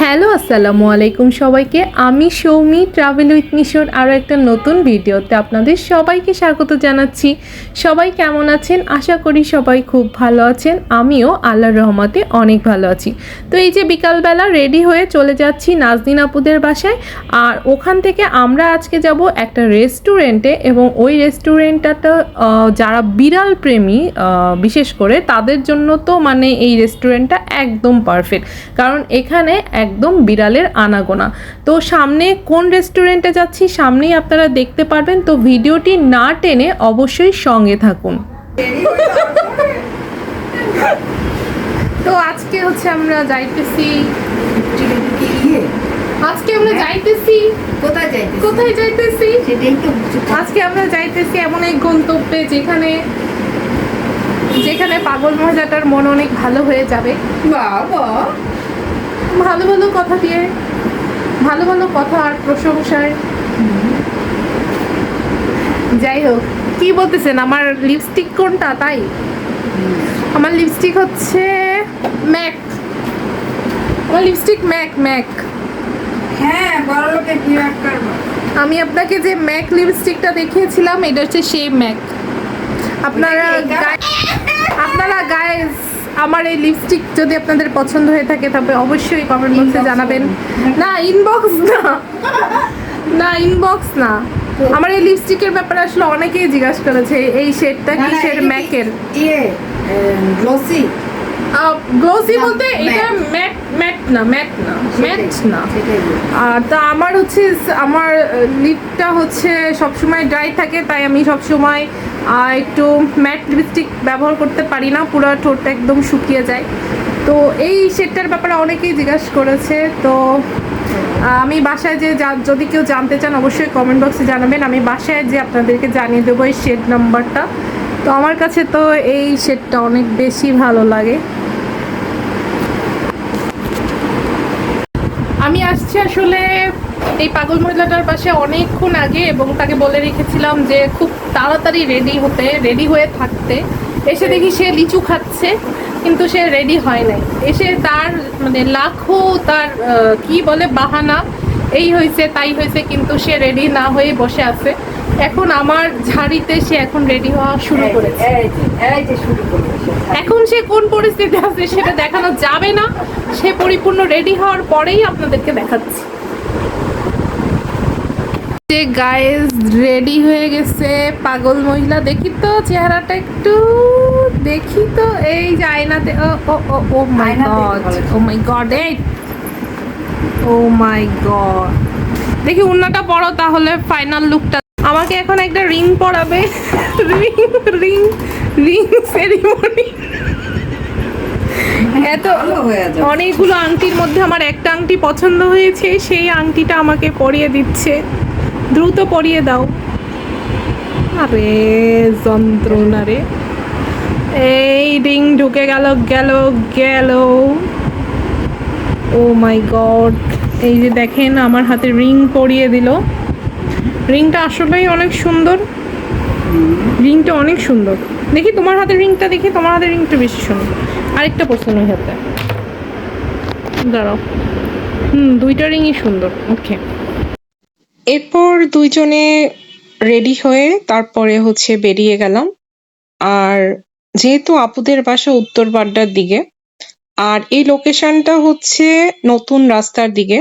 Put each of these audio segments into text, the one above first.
Hello, আসসালামু আলাইকুম সবাইকে। আমি সৌমি ট্রাভেল উইথ মিশন আরও একটা নতুন ভিডিওতে আপনাদের সবাইকে স্বাগত জানাচ্ছি। সবাই কেমন আছেন? আশা করি সবাই খুব ভালো আছেন। আমিও আল্লাহর রহমতে অনেক ভালো আছি। তো এই যে বিকালবেলা রেডি হয়ে চলে যাচ্ছি নাজদিন আপুদের বাসায়। আর ওখান থেকে আমরা আজকে যাব একটা রেস্টুরেন্টে এবং ওই রেস্টুরেন্টটা যারা বিড়াল প্রেমী বিশেষ করে তাদের জন্য তো মানে এই রেস্টুরেন্টটা একদম পারফেক্ট কারণ এখানে একদম বিড়ালের আনাগোনা। তো সামনে কোন রেস্টুরেন্টে যাচ্ছি সামনেই আপনারা দেখতে পারবেন। তো ভিডিওটি না টেনে অবশ্যই সঙ্গে থাকুন। তো আজকে হচ্ছে আমরা যাইতেছি আজকে আমরা যাইতেছি। কোথায় যাইতে কোথায় যাইতেছি? সেটাই তো আজকে আমরা যাইতেছি এমন এক গন্তব্যে যেখানে যেখানে পাগল মহিলাটার মন অনেক ভালো হয়ে যাবে। বাবা। ভালো ভালো কথা দিয়ে ভালো ভালো কথা আর প্রশংসায় যাই হোক কি বলতেছেন? আমার লিপস্টিক কোনটা? তাই? আমার লিপস্টিক হচ্ছে ম্যাক। আমার লিপস্টিক ম্যাক ম্যাক। হ্যাঁ বড় বিরাট কারবার আমি আপনাকে যে ম্যাক লিপস্টিকটা দেখিয়েছিলাম এটা হচ্ছে সেই ম্যাক। আপনারা কি? গায়ে- আপনারা গাইস আমার এই লিপস্টিক যদি আপনাদের পছন্দ হয়ে থাকে তবে অবশ্যই কমেন্ট বক্সে জানাবেন। না। ইনবক্স না। না ইনবক্স না। আমার এই লিপস্টিকের ব্যাপারে আসলে অনেকেই জিজ্ঞাসা করেছে এই শেডটা কিসের কি- ম্যাকের? ইয়ে গ্লোসি গ্লোসি বলতে এটা। ম্যাট ম্যাট না ম্যাট না ম্যাট না। আর তা আমার হচ্ছে আমার লিপটা হচ্ছে সবসময় ড্রাই থাকে তাই আমি সবসময় একটু ম্যাট লিপস্টিক ব্যবহার করতে পারি না পুরো ঠোঁটটা একদম শুকিয়ে যায়। তো এই শেডটার ব্যাপারে অনেকেই জিজ্ঞাসা করেছে তো আমি বাসায় যা- যদি কেউ জানতে চান অবশ্যই কমেন্ট বক্সে জানাবেন। আমি বাসায় যে আপনাদেরকে জানিয়ে দেবো এই শেড নাম্বারটা তো আমার কাছে তো এই শেডটা অনেক বেশি ভালো লাগে। আমি আসছি আসলে এই পাগল মহিলাটার পাশে অনেকক্ষণ আগে এবং তাকে বলে রেখেছিলাম যে খুব তাড়াতাড়ি রেডি হতে রেডি হয়ে থাকতে। এসে দেখি সে লিচু খাচ্ছে, কিন্তু সে রেডি হয় নাই। এসে তার মানে লাখো তার কি বলে, বাহানা এই হয়েছে তাই হয়েছে কিন্তু সে রেডি না হয়ে বসে আছে। এখন আমার ঝাড়িতে সে এখন রেডি হওয়া শুরু করেছে। এখন সে কোন পরিস্থিতি আছে সেটা দেখানো যাবে না। সে পরিপূর্ণ রেডি হওয়ার পরেই আপনাদেরকে দেখাচ্ছি। যে গায়েস রেডি হয়ে গেছে পাগল মহিলা দেখি তো চেহারাটা একটু দেখি তো এই যে আয়নাতে ও oh oh oh my god oh my God এই ও মাই গড দেখি উন্নাটা পড়ো তাহলে ফাইনাল লুকটা আমাকে এখন একটা রিং পরাবে। রিং রিং রিং সেরিমনি এত। অনেকগুলো আংটির মধ্যে আমার একটা আংটি পছন্দ হয়েছে সেই আংটিটা আমাকে পরিয়ে দিচ্ছে। দ্রুত পরিয়ে দাও। আরে যন্ত্রণা রে। এই রিং ঢুকে গেল গেল গেল। Oh my God. এই যে দেখেন, আমার হাতে রিং পরিয়ে দিল। রিংটা আসলেই অনেক সুন্দর। রিংটা অনেক সুন্দর। দেখি তোমার হাতের রিংটা, দেখি তোমার হাতের রিংটা বেশি সুন্দর। আরেকটা পছন্দ ওই হাতে। দাঁড়াও। হুম, দুইটা রিংই সুন্দর। ওকে। এরপর দুইজনে রেডি হয়ে তারপরে হচ্ছে বেরিয়ে গেলাম। আর যেহেতু আপুদের বাসা উত্তর বাড্ডার দিকে আর এই লোকেশনটা হচ্ছে নতুন রাস্তার দিকে।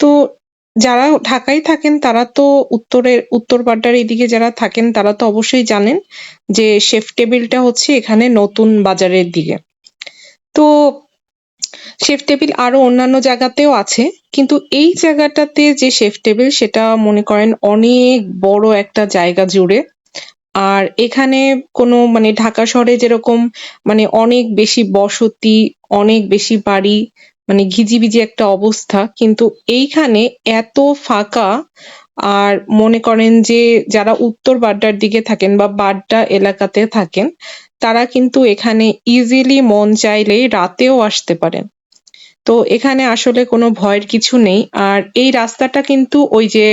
তো যারা ঢাকায় থাকেন, তারা তো উত্তরের উত্তর বাড্ডার এদিকে যারা থাকেন, তারা তো অবশ্যই জানেন যে শেফ টেবিলটা হচ্ছে এখানে নতুন বাজারের দিকে। তো শেফ টেবিল আরও অন্যান্য জায়গাতেও আছে, কিন্তু এই জায়গাটাতে যে শেফ টেবিল সেটা মনে করেন অনেক বড় একটা জায়গা জুড়ে আর এখানে কোনো মানে ঢাকা শহরে যেরকম মানে অনেক বেশি বসতি, অনেক বেশি বাড়ি মানে ঘিজিবিজি একটা অবস্থা, কিন্তু এইখানে এত ফাঁকা আর মনে করেন যে যারা উত্তর বাড্ডার দিকে থাকেন বা বাড্ডা এলাকাতে থাকেন, তারা কিন্তু এখানে ইজিলি মন চাইলে রাতেও আসতে পারেন। তো এখানে আসলে কোনো ভয়ের কিছু নেই। আর এই রাস্তাটা কিন্তু ওই যে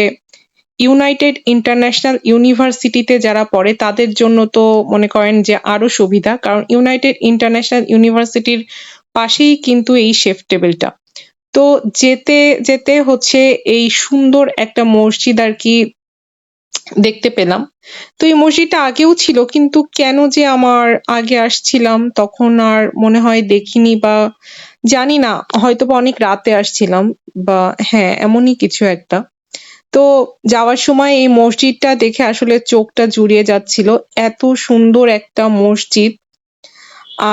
ইউনাইটেড ইন্টারন্যাশনাল ইউনিভার্সিটিতে যারা পড়ে, তাদের জন্য তো মনে করেন যে আরও সুবিধা, কারণ ইউনাইটেড ইন্টারন্যাশনাল ইউনিভার্সিটির পাশেই কিন্তু এই শেফ টেবিলটা। তো যেতে যেতে হচ্ছে এই সুন্দর একটা মসজিদ আর কি দেখতে পেলাম। তো এই মসজিদটা আগেও ছিল, কিন্তু কেন যে আমার আগে আসছিলাম তখন আর মনে হয় দেখিনি বা জানি না হয়তো বা অনেক রাতে আসছিলাম বা হ্যাঁ এমনই কিছু একটা। তো যাওয়ার সময় এই মসজিদটা দেখে আসলে চোখটা জুড়িয়ে যাচ্ছিল। এত সুন্দর একটা মসজিদ।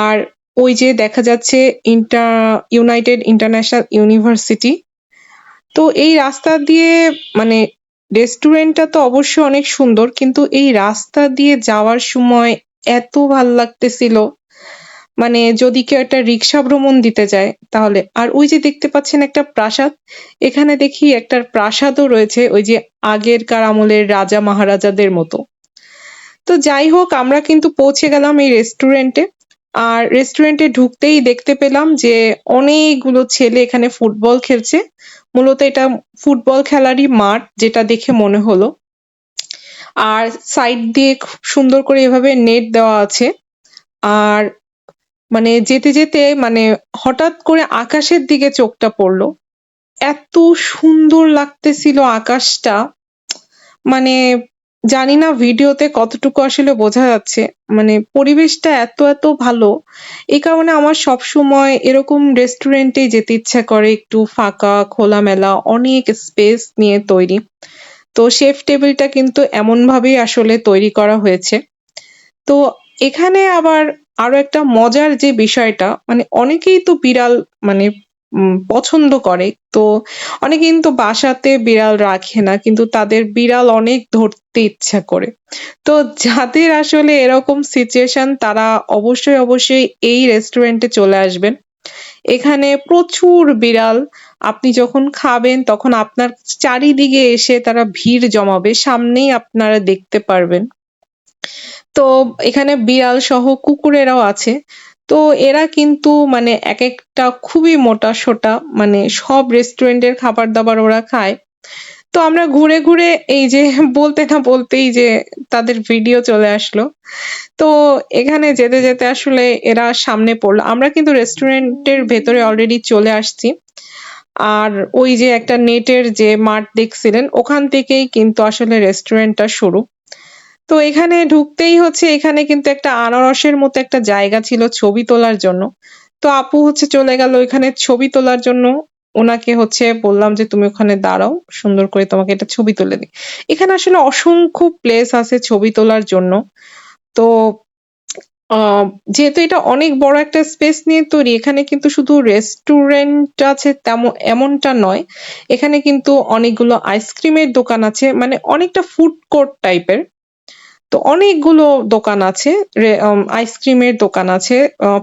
আর ওই যে দেখা যাচ্ছে ইন্টার, ইউনাইটেড ইন্টারন্যাশনাল ইউনিভার্সিটি। তো এই রাস্তা দিয়ে মানে রেস্টুরেন্টটা তো অবশ্যই অনেক সুন্দর, কিন্তু এই রাস্তা দিয়ে যাওয়ার সময় এত ভালো লাগতেছিল। মানে যদি কেউ একটা রিক্সা ভ্রমণ দিতে যায়, তাহলে, আর ওই যে দেখতে পাচ্ছেন একটা প্রাসাদ, এখানে দেখি একটা প্রাসাদও রয়েছে, ওই যে আগেরকার আমলের রাজা মহারাজাদের মতো। তো যাই হোক, আমরা কিন্তু পৌঁছে গেলাম এই রেস্টুরেন্টে আর রেস্টুরেন্টে ঢুকতেই দেখতে পেলাম যে অনেকগুলো ছেলে এখানে ফুটবল খেলছে। মূলত এটা ফুটবল খেলারই মাঠ, যেটা দেখে মনে হলো। আর সাইড দিয়ে খুব সুন্দর করে এভাবে নেট দেওয়া আছে। আর মানে যেতে যেতে মানে হঠাৎ করে আকাশের দিকে চোখটা পড়ল। এত সুন্দর লাগতেছিল আকাশটা। মানে জানি না ভিডিওতে কতটুকু আসলে বোঝা যাচ্ছে। মানে পরিবেশটা এত এত ভালো। এই কারণে আমার সব সময় এরকম রেস্টুরেন্টে যেতে ইচ্ছা করে, একটু ফাঁকা, খোলামেলা, অনেক স্পেস নিয়ে তৈরি। তো শেফ টেবিলটা কিন্তু এমন ভাবেই আসলে তৈরি করা হয়েছে। তো এখানে আবার আরও একটা মজার যে বিষয়টা মানে অনেকেই তো বিড়াল মানে পছন্দ করে। তো অনেকে কিন্তু বাসাতে বিড়াল রাখে না, কিন্তু তাদের বিড়াল অনেক ধরতে ইচ্ছা করে। তো যাদের আসলে এরকম সিচুয়েশন তারা অবশ্যই অবশ্যই এই রেস্টুরেন্টে চলে আসবেন। এখানে প্রচুর বিড়াল। আপনি যখন খাবেন, তখন আপনার চারিদিকে এসে তারা ভিড় জমাবে। সামনেই আপনারা দেখতে পারবেন। তো এখানে বিড়াল সহ কুকুরেরাও আছে। তো এরা কিন্তু মানে এক একটা খুবই মোটা সোটা মানে সব রেস্টুরেন্টের খাবার দাবার ওরা খায়। তো আমরা ঘুরে ঘুরে এই যে বলতে না বলতেই যে তাদের ভিডিও চলে আসলো। তো এখানে যেতে যেতে আসলে এরা সামনে পড়ল। আমরা কিন্তু রেস্টুরেন্টের ভেতরে অলরেডি চলে আসছি। আর ওই যে একটা নেটের যে মাঠ দেখছিলেন, ওখান থেকেই কিন্তু আসলে রেস্টুরেন্টটা শুরু। তো এখানে ঢুকতেই হচ্ছে, এখানে কিন্তু একটা আনারসের মতো একটা জায়গা ছিল ছবি তোলার জন্য। তো আপু হচ্ছে চলে গেল এখানে ছবি তোলার জন্য। ওনাকে হচ্ছে বললাম যে, তুমি ওখানে দাঁড়াও, সুন্দর করে তোমাকে একটা ছবি তুলে দিই। এখানে আসলে অসংখ্য প্লেস আছে ছবি তোলার জন্য। তো যেহেতু এটা অনেক বড় একটা স্পেস নিয়ে তৈরি, এখানে কিন্তু শুধু রেস্টুরেন্ট আছে তেমন, এমনটা নয়। এখানে কিন্তু অনেকগুলো আইসক্রিমের দোকান আছে মানে অনেকটা ফুড কোর্ট টাইপের তো অনেকগুলো দোকান আছে আইসক্রিমের দোকান আছে।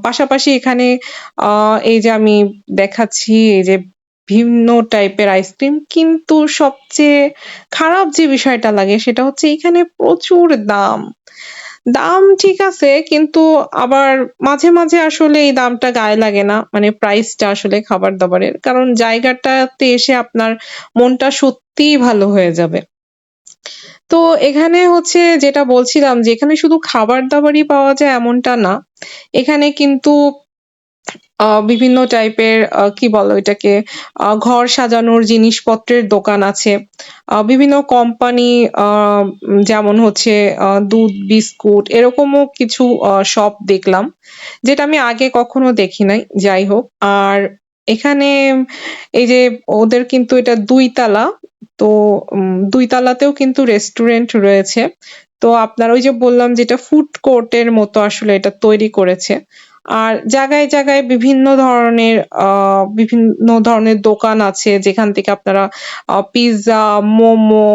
পাশাপাশি এখানে এই যে আমি দেখাচ্ছি, এই যে ভিন্ন টাইপের আইসক্রিম কিন্তু সবচেয়ে খারাপ যে বিষয়টা লাগে সেটা হচ্ছে এখানে প্রচুর দাম। দাম ঠিক আছে, কিন্তু আবার মাঝে মাঝে আসলে এই দামটা গায়ে লাগে না মানে প্রাইসটা আসলে খাবার দাবারের কারণ জায়গাটাতে এসে আপনার মনটা সত্যিই ভালো হয়ে যাবে। তো এখানে হচ্ছে যেটা বলছিলাম যে এখানে শুধু খাবার দাবারই পাওয়া যায় এমনটা না। এখানে কিন্তু বিভিন্ন টাইপের কি বলো এটাকে ঘর সাজানোর জিনিসপত্রের দোকান আছে। বিভিন্ন কোম্পানি যেমন হচ্ছে দুধ, বিস্কুট, এরকমও কিছু শপ দেখলাম, যেটা আমি আগে কখনো দেখি নাই, যাই হোক। আর এখানে এই যে ওদের কিন্তু এটা দুই তালা তো দুই তালাতেও কিন্তু রেস্টুরেন্ট রয়েছে। তো আপনার ওই যে বললাম যেটা ফুড কোর্টের মতো আসলে এটা তৈরি করেছে। আর জায়গায় জায়গায় বিভিন্ন ধরনের বিভিন্ন ধরনের দোকান আছে, যেখান থেকে আপনারা পিৎজা মোমো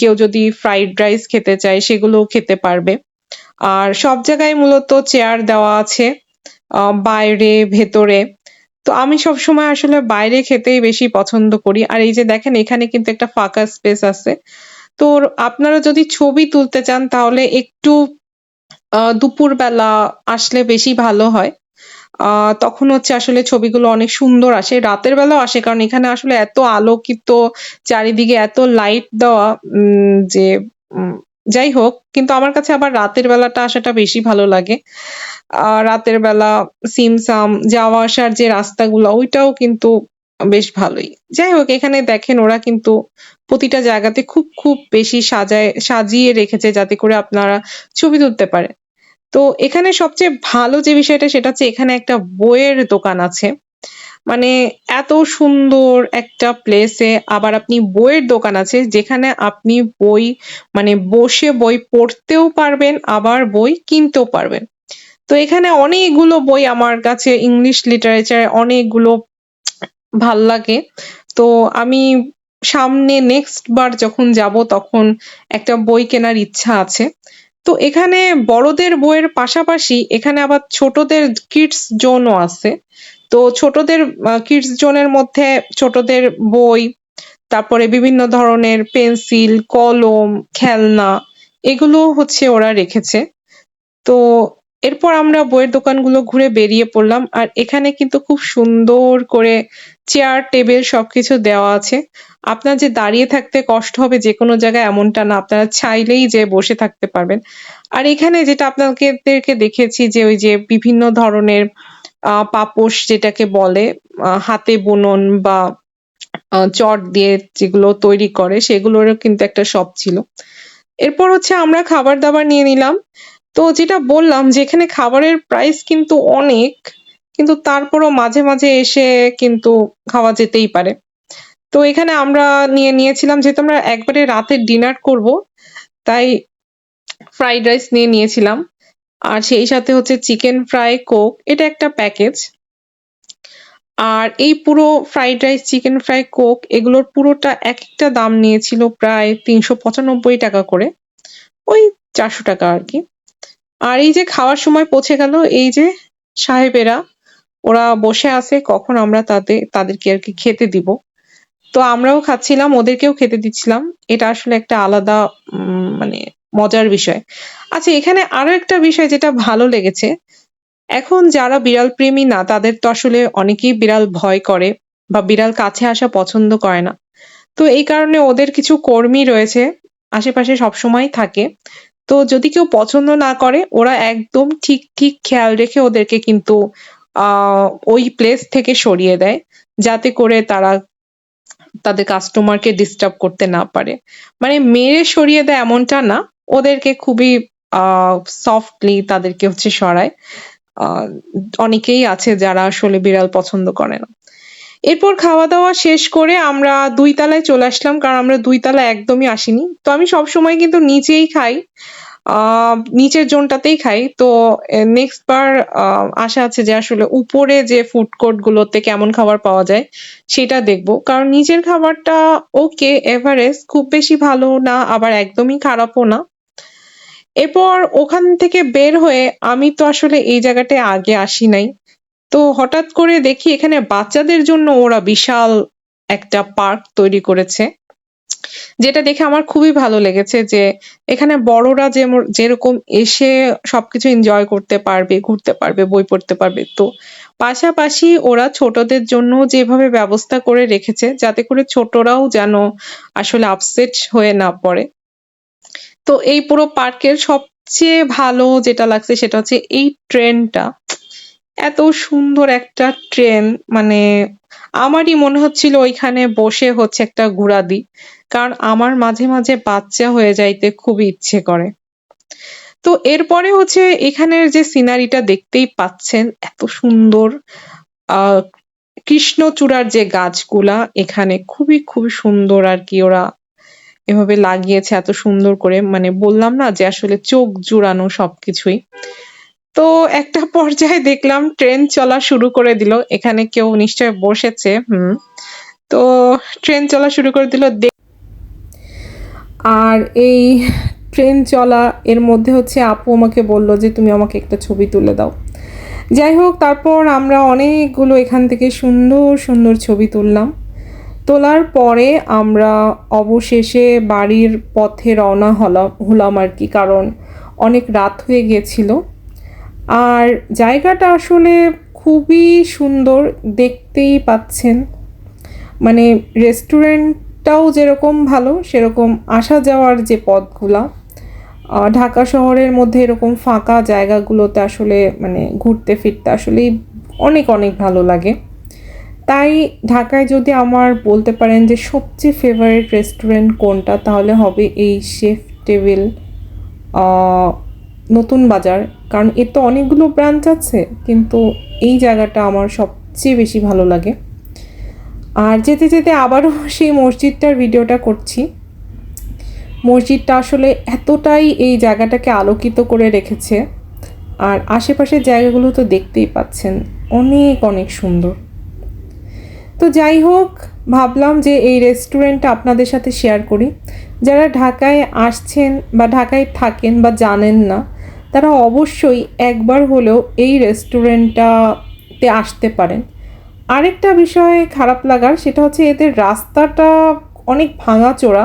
কেউ যদি ফ্রাইড রাইস খেতে চায় সেগুলোও খেতে পারবে। আর সব জায়গায় মূলত চেয়ার দেওয়া আছে বাইরে, ভেতরে। তো আমি সব সময় আসলে বাইরে খেতেই বেশি পছন্দ করি। আর এই যে দেখেন, এখানে কিন্তু একটা ফাঁকা স্পেস আছে। তো আপনারা যদি ছবি তুলতে চান, তাহলে একটু আহ দুপুরবেলা আসলে বেশি ভালো হয়। তখন হচ্ছে আসলে ছবিগুলো অনেক সুন্দর আসে। রাতের বেলাও আসে, কারণ এখানে আসলে এত আলোকিত, চারিদিকে এত লাইট দেওয়া, উম, যে, উম যাই হোক কিন্তু আমার কাছে আবার রাতের বেলাটা আসাটা বেশি ভালো লাগে। রাতের বেলা সিমসাম যাওয়া আসার যে রাস্তাগুলো, ওইটাও কিন্তু বেশ ভালোই। যাই হোক এখানে দেখেন ওরা কিন্তু প্রতিটা জায়গাতে খুব খুব বেশি সাজায়, সাজিয়ে রেখেছে যাতে করে আপনারা ছবি তুলতে পারেন। তো এখানে সবচেয়ে ভালো যে বিষয়টা, সেটা হচ্ছে এখানে একটা বইয়ের দোকান আছে। মানে এত সুন্দর একটা প্লেসে আবার আপনি বইয়ের দোকান আছে যেখানে আপনি বই মানে বসে বই পড়তেও পারবেন, আবার বই কিনতেও পারবেন। তো এখানে অনেকগুলো বই আমার কাছে ইংলিশ লিটারেচার অনেকগুলো ভালো লাগে। তো আমি সামনে নেক্সট বার যখন যাব তখন একটা বই কেনার ইচ্ছা আছে। তো এখানে বড়দের বইয়ের পাশাপাশি এখানে আবার ছোটদের কিডস জোনও আছে। তো ছোটদের কিডস জোনের মধ্যে ছোটদের বই, তারপরে বিভিন্ন ধরনের পেন্সিল, কলম, খেলনা, এগুলো হচ্ছে ওরা রেখেছে। তো এরপর আমরা বইয়ের দোকানগুলো ঘুরে বেরিয়ে পড়লাম আর এখানে কিন্তু খুব সুন্দর করে চেয়ার টেবিল সবকিছু দেওয়া আছে। আপনার যে দাঁড়িয়ে থাকতে কষ্ট হবে যে কোনো জায়গায় এমনটা না, আপনারা চাইলেই যে বসে থাকতে পারবেন। আর এখানে যেটা আপনাদেরকে দেখেছি যে ওই যে বিভিন্ন ধরনের পাপোশ যেটাকে বলে হাতে বুনন বা চট দিয়ে যেগুলো তৈরি করে, সেগুলোরও কিন্তু একটা শপ ছিল। এরপর হচ্ছে আমরা খাবার দাবার নিয়ে নিলাম। তো যেটা বললাম যে এখানে খাবারের প্রাইস কিন্তু অনেক, কিন্তু তারপরও মাঝে মাঝে এসে কিন্তু খাওয়া যেতেই পারে। তো এখানে আমরা নিয়ে নিয়েছিলাম, যেহেতু আমরা একবারে রাতে ডিনার করব, তাই ফ্রাইড রাইস নিয়ে নিয়েছিলাম। আর সেই সাথে হচ্ছে চিকেন ফ্রাই কোক এটা একটা প্যাকেজ আর এই পুরো fried rice chicken fry coke এগুলোর পুরোটা এক একটা দাম নিয়েছিল প্রায় তিনশো পঁচানব্বই টাকা করে। ওই চারশো টাকা আর কি। আর এই যে খাওয়ার সময় পৌঁছে গেল, এই যে সাহেবেরা, ওরা বসে আছে, কখন আমরা তাদের তাদেরকে আর কি খেতে দিব। তো আমরাও খাচ্ছিলাম, ওদেরকেও খেতে দিচ্ছিলাম। এটা আসলে একটা আলাদা মানে মজার বিষয়। আচ্ছা এখানে আরও একটা বিষয় যেটা ভালো লেগেছে। এখন যারা বিড়াল প্রেমী না, তাদের তো আসলে অনেকেই বিড়াল ভয় করে বা বিড়াল কাছে আসা পছন্দ করে না। তো এই কারণে ওদের কিছু কর্মী রয়েছে, আশেপাশে সবসময় থাকে। তো যদি কেউ পছন্দ না করে, ওরা একদম ঠিক ঠিক খেয়াল রেখে ওদেরকে কিন্তু ওই প্লেস থেকে সরিয়ে দেয়, যাতে করে তারা তাদের কাস্টমারকে ডিস্টার্ব করতে না পারে। মানে মেরে সরিয়ে দেয় এমনটা না ওদেরকে খুবই সফটলি তাদেরকে হচ্ছে সরায়। অনেকেই আছে যারা আসলে বিড়াল পছন্দ করে না। এরপর খাওয়া দাওয়া শেষ করে আমরা দুই তলায় চলে আসলাম, কারণ আমরা দুই তলা একদমই আসিনি। তো আমি সব সময় কিন্তু নিচেই খাই নিচের জোনটাতেই খাই। তো নেক্সট বার আশা আছে যে আসলে উপরে যে ফুড কোর্ট গুলোতে কেমন খাবার পাওয়া যায় সেটা দেখব। কারণ নিচের খাবারটা ওকে এভারেস্ট খুব বেশি ভালো না, আবার একদমই খারাপও না। এরপর ওখান থেকে বের হয়ে আমি তো আসলে এই জায়গাটায় আগে আসি নাই। তো হঠাৎ করে দেখি এখানে বাচ্চাদের জন্য ওরা বিশাল একটা পার্ক তৈরি করেছে, যেটা দেখে আমার খুবই ভালো লেগেছে যে এখানে বড়রা যেমন যেরকম এসে সবকিছু এনজয় করতে পারবে, ঘুরতে পারবে, বই পড়তে পারবে। তো পাশাপাশি ওরা ছোটদের জন্য যেভাবে ব্যবস্থা করে রেখেছে, যাতে করে ছোটরাও যেন আসলে আপসেট হয়ে না পড়ে। তো এই পুরো পার্কের সবচেয়ে ভালো যেটা লাগছে সেটা হচ্ছে এই ট্রেনটা। এত সুন্দর একটা ট্রেন মানে আমারই মনে হচ্ছিল ওইখানে বসে হচ্ছে একটা ঘোরা দিই কারণ আমার মাঝে মাঝে বাচ্চা হয়ে যাইতে খুবই ইচ্ছে করে। তো এরপরে হচ্ছে এখানের যে সিনারিটা দেখতেই পাচ্ছেন, এত সুন্দর কৃষ্ণচূড়ার যে গাছগুলা এখানে খুবই খুবই সুন্দর আর কি ওরা এভাবে লাগিয়েছে এত সুন্দর করে। মানে বললাম না যে আসলে চোখ জুড়ানো সবকিছুই। তো একটা পর্যায়ে দেখলাম ট্রেন চলা শুরু করে দিল। এখানে কেউ নিশ্চয় বসেছে, হুম। তো ট্রেন চলা শুরু করে দিল আর এই ট্রেন চলা এর মধ্যে হচ্ছে আপু আমাকে বলল যে তুমি আমাকে একটা ছবি তুলে দাও। যাই হোক, তারপর আমরা অনেকগুলো এখান থেকে সুন্দর সুন্দর ছবি তুললাম। তোলার পরে আমরা অবশেষে বাড়ির পথে রওনা হলাম হলাম আর কি। কারণ অনেক রাত হয়ে গিয়েছিল। আর জায়গাটা আসলে খুবই সুন্দর, দেখতেই পাচ্ছেন। মানে রেস্টুরেন্টটাও যেরকম ভালো, সেরকম আসা যাওয়ার যে পথগুলা ঢাকা শহরের মধ্যে এরকম ফাঁকা জায়গাগুলোতে আসলে মানে ঘুরতে ফিরতে আসলেই অনেক অনেক ভালো লাগে। তাই ঢাকায় যদি আমার বলতে পারেন যে সবচেয়ে ফেভারিট রেস্টুরেন্ট কোনটা, তাহলে হবে এই শেফ টেবিল নতুন বাজার। কারণ এর তো অনেকগুলো ব্রাঞ্চ আছে, কিন্তু এই জায়গাটা আমার সবচেয়ে বেশি ভালো লাগে। আর যেতে যেতে আবারও সেই মসজিদটার ভিডিওটা করছি। মসজিদটা আসলে এতটাই এই জায়গাটাকে আলোকিত করে রেখেছে, আর আশেপাশের জায়গাগুলো তো দেখতেই পাচ্ছেন, অনেক অনেক সুন্দর। তো যাই হোক, ভাবলাম যে এই রেস্টুরেন্টটা আপনাদের সাথে শেয়ার করি। যারা ঢাকায় আসছেন বা ঢাকায় থাকেন বা জানেন না, তারা অবশ্যই একবার হলেও এই রেস্টুরেন্টটাতে আসতে পারেন। আরেকটা বিষয় খারাপ লাগার, সেটা হচ্ছে এদের রাস্তাটা অনেক ভাঙাচোরা।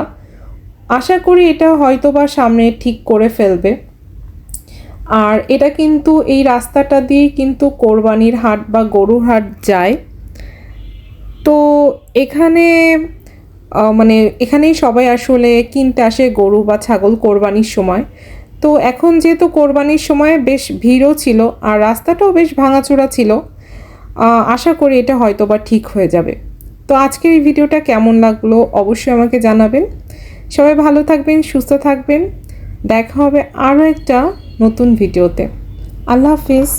আশা করি এটা হয়তো বা সামনে ঠিক করে ফেলবে। আর এটা কিন্তু এই রাস্তাটা দিয়ে কিন্তু কোরবানির হাট বা গরুর হাট যায়। তো এখানে মানে এখানেই সবাই আসলে কিনতে আসে গরু বা ছাগল কোরবানির সময়। তো এখন যেহেতু কোরবানির সময় বেশ ভিড়ও ছিল আর রাস্তাটাও বেশ ভাঙাচোরা ছিল আশা করি এটা হয়তো বা ঠিক হয়ে যাবে। তো আজকের এই ভিডিওটা কেমন লাগল অবশ্যই আমাকে জানাবেন। সবাই ভালো থাকবেন, সুস্থ থাকবেন। দেখা হবে আরও একটা নতুন ভিডিওতে। আল্লাহ হাফিজ।